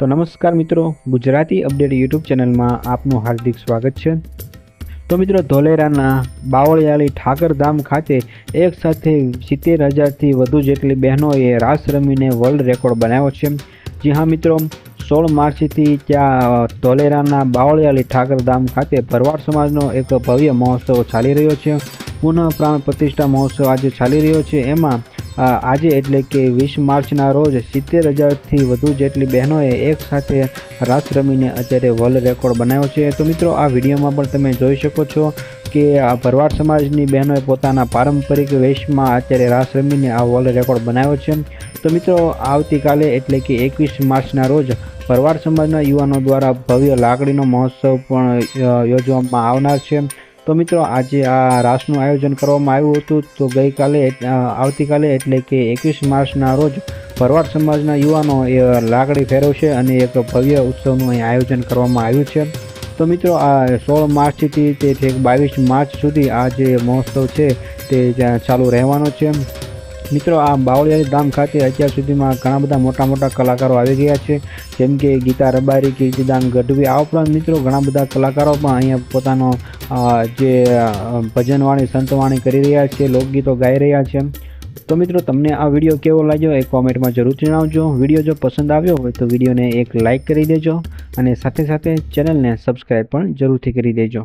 તો નમસ્કાર મિત્રો, ગુજરાતી અપડેટ યુટ્યુબ ચેનલમાં આપનું હાર્દિક સ્વાગત છે. તો મિત્રો, ધોલેરાના બાવળિયાળી ઠાકરધામ ખાતે એક સાથે સિત્તેર હજારથી વધુ જેટલી બહેનોએ રાસ રમીને વર્લ્ડ રેકોર્ડ બનાવ્યો છે. જી હા મિત્રો, સોળ માર્ચથી ત્યાં ધોલેરાના બાવળિયાળી ઠાકરધામ ખાતે ભરવાડ સમાજનો એક ભવ્ય મહોત્સવ ચાલી રહ્યો છે. પુનઃ પ્રાણ પ્રતિષ્ઠા મહોત્સવ આજે ચાલી રહ્યો છે. એમાં આજે એટલે કે વીસ માર્ચના રોજ સિત્તેર હજારથી વધુ જેટલી બહેનોએ એક સાથે રાસ રમીને અત્યારે વર્લ્ડ રેકોર્ડ બનાવ્યો છે. તો મિત્રો, આ વિડીયોમાં પણ તમે જોઈ શકો છો કે આ ભરવાડ સમાજની બહેનોએ પોતાના પારંપરિક વેશમાં અત્યારે રાસ રમીને આ વર્લ્ડ રેકોર્ડ બનાવ્યો છે. તો મિત્રો, આવતીકાલે એટલે કે એકવીસ માર્ચના રોજ ભરવાડ સમાજના યુવાનો દ્વારા ભવ્ય લાકડીનો મહોત્સવ પણ યોજવામાં આવનાર છે. તો મિત્રો, આજે આ રાસનું આયોજન કરવામાં આવ્યું હતું. તો ગઈકાલે આવતીકાલે એટલે કે એકવીસ માર્ચના રોજ ભરવાડ સમાજના યુવાનો એ લાકડી ફેરવશે અને એક ભવ્ય ઉત્સવનું અહીં આયોજન કરવામાં આવ્યું છે. તો મિત્રો, આ સોળ માર્ચથી તે બાવીસ માર્ચ સુધી આ જે મહોત્સવ છે તે ચાલુ રહેવાનો છે. મિત્રો, આ બાવળિયાળી ધામ ખાતે અત્યાર સુધીમાં ઘણા બધા મોટા મોટા કલાકારો આવી ગયા છે. જેમ કે ગીતા રબારી, કીર્તિદાન ગઢવી, આ ઉપરાંત મિત્રો ઘણા બધા કલાકારો પણ અહીંયા પોતાનો જે ભજનવાણી, સંતવાણી કરી રહ્યા છે, લોકગીતો ગાઈ રહ્યા છે. તો મિત્રો, તમને આ વીડિયો કેવો લાગ્યો એ કોમેન્ટમાં જરૂર જણાવજો. વીડિયો જો પસંદ આવ્યો હોય તો વિડીયોને એક લાઇક કરી દેજો અને સાથે સાથે ચેનલને સબસ્ક્રાઈબ પણ જરૂરથી કરી દેજો.